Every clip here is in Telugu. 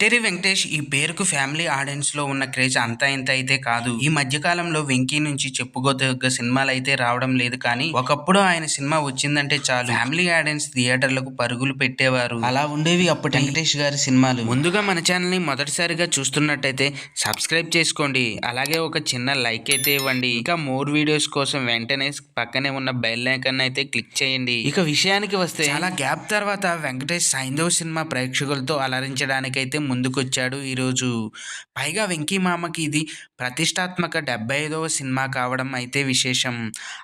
ఇట్టేరి వెంకటేష్ ఈ పేరుకు ఫ్యామిలీ ఆడియన్స్లో ఉన్న క్రేజ్ అంతా ఇంత అయితే కాదు. ఈ మధ్య కాలంలో వెంకీ నుంచి చెప్పుకోదగ్గ సినిమాలు అయితే రావడం లేదు కానీ ఒకప్పుడు ఆయన సినిమా వచ్చిందంటే చాలు. ఫ్యామిలీ ఆడియన్స్ థియేటర్లకు పరుగులు పెట్టేవారు. అలా ఉండేవి అప్పుడు వెంకటేష్ గారి సినిమాలు. ముందుగా మన ఛానల్ని మొదటిసారిగా చూస్తున్నట్టయితే సబ్స్క్రైబ్ చేసుకోండి. అలాగే ఒక చిన్న లైక్ అయితే ఇవ్వండి. ఇంకా మోర్ వీడియోస్ కోసం వెంటనే పక్కనే ఉన్న బెల్ ఐకన్ అయితే క్లిక్ చేయండి. ఇక విషయానికి వస్తే చాలా గ్యాప్ తర్వాత వెంకటేష్ సైంధవ్ సినిమా ప్రేక్షకులతో అలరించడానికైతే ముందుకొచ్చాడు. ఈరోజు పైగా వెంకీ మామకి ఇది ప్రతిష్టాత్మక డెబ్బై ఐదవ సినిమా కావడం అయితే విశేషం.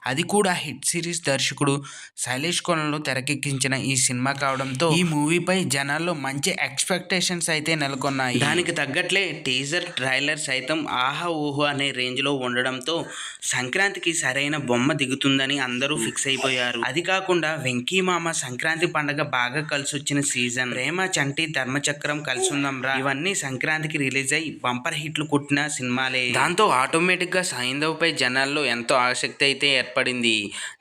అది కూడా హిట్ సిరీస్ దర్శకుడు శైలేష్ కోణంలో తెరకెక్కించిన ఈ సినిమా కావడంతో ఈ మూవీపై జనాల్లో మంచి ఎక్స్పెక్టేషన్స్ అయితే నెలకొన్నాయి. దానికి తగ్గట్లే టీజర్ ట్రైలర్ సైతం ఆహా ఊహో అనే రేంజ్లో ఉండడంతో సంక్రాంతికి సరైన బొమ్మ దిగుతుందని అందరూ ఫిక్స్ అయిపోయారు. అది కాకుండా వెంకీ మామ సంక్రాంతి పండగ బాగా కలిసి వచ్చిన సీజన్. ప్రేమ చంటి ధర్మచక్రం కలిసి ఉందంరా ఇవన్నీ సంక్రాంతికి రిలీజ్ అయి బంపర్ హిట్లు కొట్టిన సినిమాలే. దాంతో ఆటోమేటిక్గా సైంధవ్ పై జనాల్లో ఎంతో ఆసక్తి అయితే ఏర్పడింది.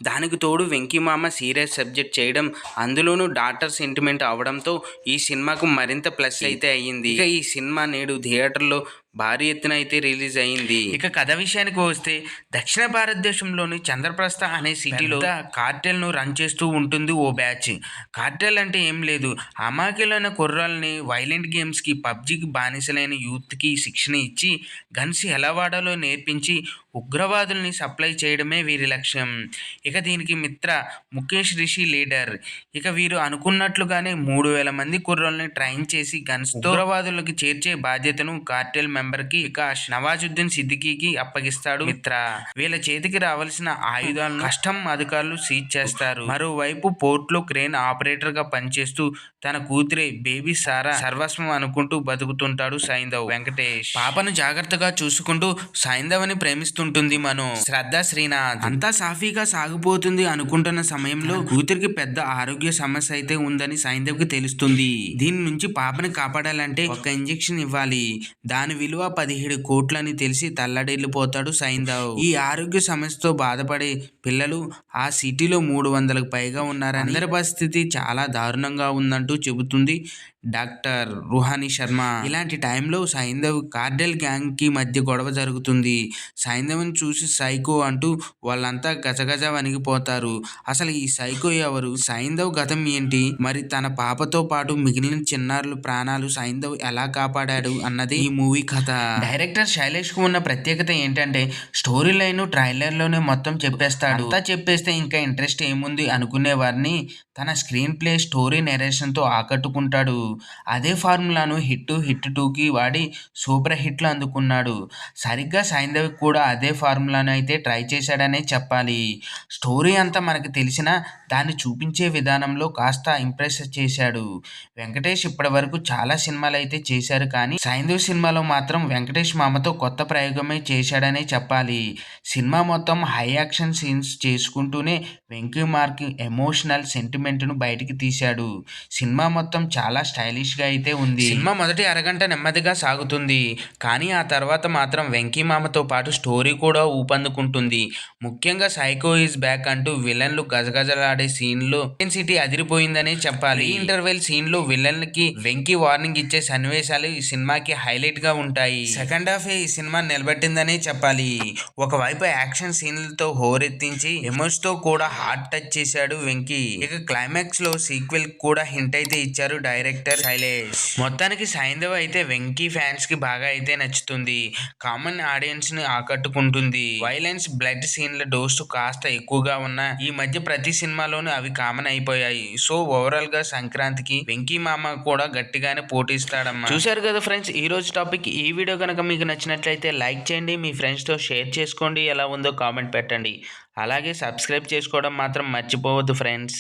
దానికి తోడు వెంకీ మామ సీరియస్ సబ్జెక్ట్ చేయడం అందులోనూ డాటర్ సెంటిమెంట్ అవడంతో ఈ సినిమాకు మరింత ప్లస్ అయితే అయ్యింది. ఇక ఈ సినిమా నేడు థియేటర్లో భారీ ఎత్తున అయితే రిలీజ్ అయింది. ఇక కథ విషయానికి వస్తే దక్షిణ భారతదేశంలోని చంద్రప్రస్థ అనే సిటీలో కార్టెల్ను రన్ చేస్తూ ఉంటుంది ఓ బ్యాచ్. కార్టెల్ అంటే ఏం లేదు. అమాయకులైన కుర్రాల్ని వైలెంట్ గేమ్స్కి పబ్జికి బానిసలైన యూత్కి శిక్షణ ఇచ్చి గన్స్ ఎలా వాడాలో నేర్పించి ఉగ్రవాదుల్ని సప్లై చేయడమే వీరి లక్ష్యం. ఇక దీనికి మిత్ర ముఖేష్ రిషి లీడర్. ఇక వీరు అనుకున్నట్లుగానే మూడు వేల మంది కుర్రోల్ని ట్రైన్ చేసి గన్స్ ఉగ్రవాదులకు చేర్చే బాధ్యతను కార్టెల్ మెంబర్కి ఇక నవాజుద్దీన్ సిద్దికీకి అప్పగిస్తాడు మిత్ర. వీళ్ళ చేతికి రావాల్సిన ఆయుధాలను కస్టమ్ అధికారులు సీజ్ చేస్తారు. మరోవైపు పోర్ట్లో క్రేన్ ఆపరేటర్గా పనిచేస్తూ తన కూతురే బేబీ సారా సర్వస్వం అనుకుంటూ బతుకుతుంటాడు సైంధవ్. వెంకటేష్. పాపను జాగ్రత్తగా చూసుకుంటూ సైంధవని ప్రేమిస్తుంటుంది మను. శ్రద్ధ శ్రీనాథ్. అంతా సాఫీగా సాగిపోతుంది అనుకుంటున్న సమయంలో కూతురికి పెద్ద ఆరోగ్య సమస్య అయితే ఉందని సైంధవ్కి తెలుస్తుంది. దీని నుంచి పాపని కాపాడాలంటే ఒక ఇంజెక్షన్ ఇవ్వాలి. దాని విలువ పదిహేడు కోట్లని తెలిసి తల్లడిల్లిపోతాడు సైంధవ్ ఈ ఆరోగ్య సమస్యతో బాధపడే పిల్లలు ఆ సిటీలో మూడు వందలకు పైగా ఉన్నారని. అందరి పరిస్థితి చాలా దారుణంగా ఉందంటూ చెబుతుంది డాక్టర్ రుహాని శర్మ. ఇలాంటి టైంలో సైంధవ్ కార్డెల్ గ్యాంగ్కి మధ్య గొడవ జరుగుతుంది. సైంధవ్ని చూసి సైకో అంటూ వాళ్ళంతా గజగజ వణిగిపోతారు. అసలు ఈ సైకో ఎవరు? సైంధవ్ గతం ఏంటి? మరి తన పాపతో పాటు మిగిలిన చిన్నారుల ప్రాణాలు సైంధవ్ ఎలా కాపాడాడు అన్నది ఈ మూవీ కథ. డైరెక్టర్ శైలేష్కు ఉన్న ప్రత్యేకత ఏంటంటే స్టోరీ లైన్ ట్రైలర్లోనే మొత్తం చెప్పేస్తాడు. అంతా చెప్పేస్తే ఇంకా ఇంట్రెస్ట్ ఏముంది అనుకునే వారిని తన స్క్రీన్ ప్లే స్టోరీ నెరేషన్తో ఆకట్టుకుంటాడు. అదే ఫార్ములాను హిట్ హిట్ టూకి వాడి సూపర్ హిట్లు అందుకున్నాడు. సరిగ్గా సైంధవి కూడా అదే ఫార్ములాను అయితే ట్రై చేశాడనే చెప్పాలి. స్టోరీ అంతా మనకు తెలిసిన దాన్ని చూపించే విధానంలో కాస్త ఇంప్రెస్ చేశాడు. వెంకటేష్ ఇప్పటి వరకు చాలా సినిమాలు అయితే చేశారు కానీ సైంధవి సినిమాలో మాత్రం వెంకటేష్ మామతో కొత్త ప్రయోగమే చేశాడనే చెప్పాలి. సినిమా మొత్తం హై యాక్షన్ సీన్స్ చేసుకుంటూనే వెంకీ మార్క్ ఎమోషనల్ సెంటిమెంట్ను బయటికి తీశాడు. సినిమా మొత్తం చాలా స్టైల్ స్టైలిష్గా అయితే ఉంది. సినిమా మొదటి అరగంట నెమ్మదిగా సాగుతుంది. కానీ ఆ తర్వాత మాత్రం వెంకీ మామతో పాటు స్టోరీ కూడా ఊపందుకుంటుంది. ముఖ్యంగా సైకో ఈజ్ బ్యాక్ అంటూ విలన్లు గజగజలాడే సీన్లో సిటీ అదిరిపోయిందనే చెప్పాలి. ఇంటర్వెల్ సీన్లో విలన్కి వెంకీ వార్నింగ్ ఇచ్చే సన్నివేశాలు ఈ సినిమాకి హైలైట్గా ఉంటాయి. సెకండ్ హాఫ్ ఈ సినిమా నిలబెట్టిందనే చెప్పాలి. ఒకవైపు యాక్షన్ సీన్లతో హోరెత్తించి ఎమోస్తో కూడా హార్ట్ టచ్ చేశాడు వెంకీ. ఇక క్లైమాక్స్లో సీక్వెల్ కూడా హింట్ అయితే ఇచ్చారు డైరెక్టర్ శైలేష్. మొత్తానికి సైంధవ్ అయితే వెంకీ ఫ్యాన్స్కి బాగా అయితే నచ్చుతుంది. కామన్ ఆడియన్స్ని ఆకట్టుకుంటుంది. వైలెన్స్ బ్లడ్ సీన్ల డోస్ కాస్త ఎక్కువగా ఉన్న ఈ మధ్య ప్రతి సినిమాలోనూ అవి కామన్ అయిపోయాయి. సో ఓవరాల్గా సంక్రాంతికి వెంకీ మామ కూడా గట్టిగానే పోటీస్తాడమ్మా. చూశారు కదా ఫ్రెండ్స్ ఈ రోజు టాపిక్. ఈ వీడియో కనుక మీకు నచ్చినట్లయితే లైక్ చేయండి మీ ఫ్రెండ్స్తో షేర్ చేసుకోండి ఎలా ఉందో కామెంట్ పెట్టండి. అలాగే సబ్స్క్రైబ్ చేసుకోవడం మాత్రం మర్చిపోవద్దు ఫ్రెండ్స్.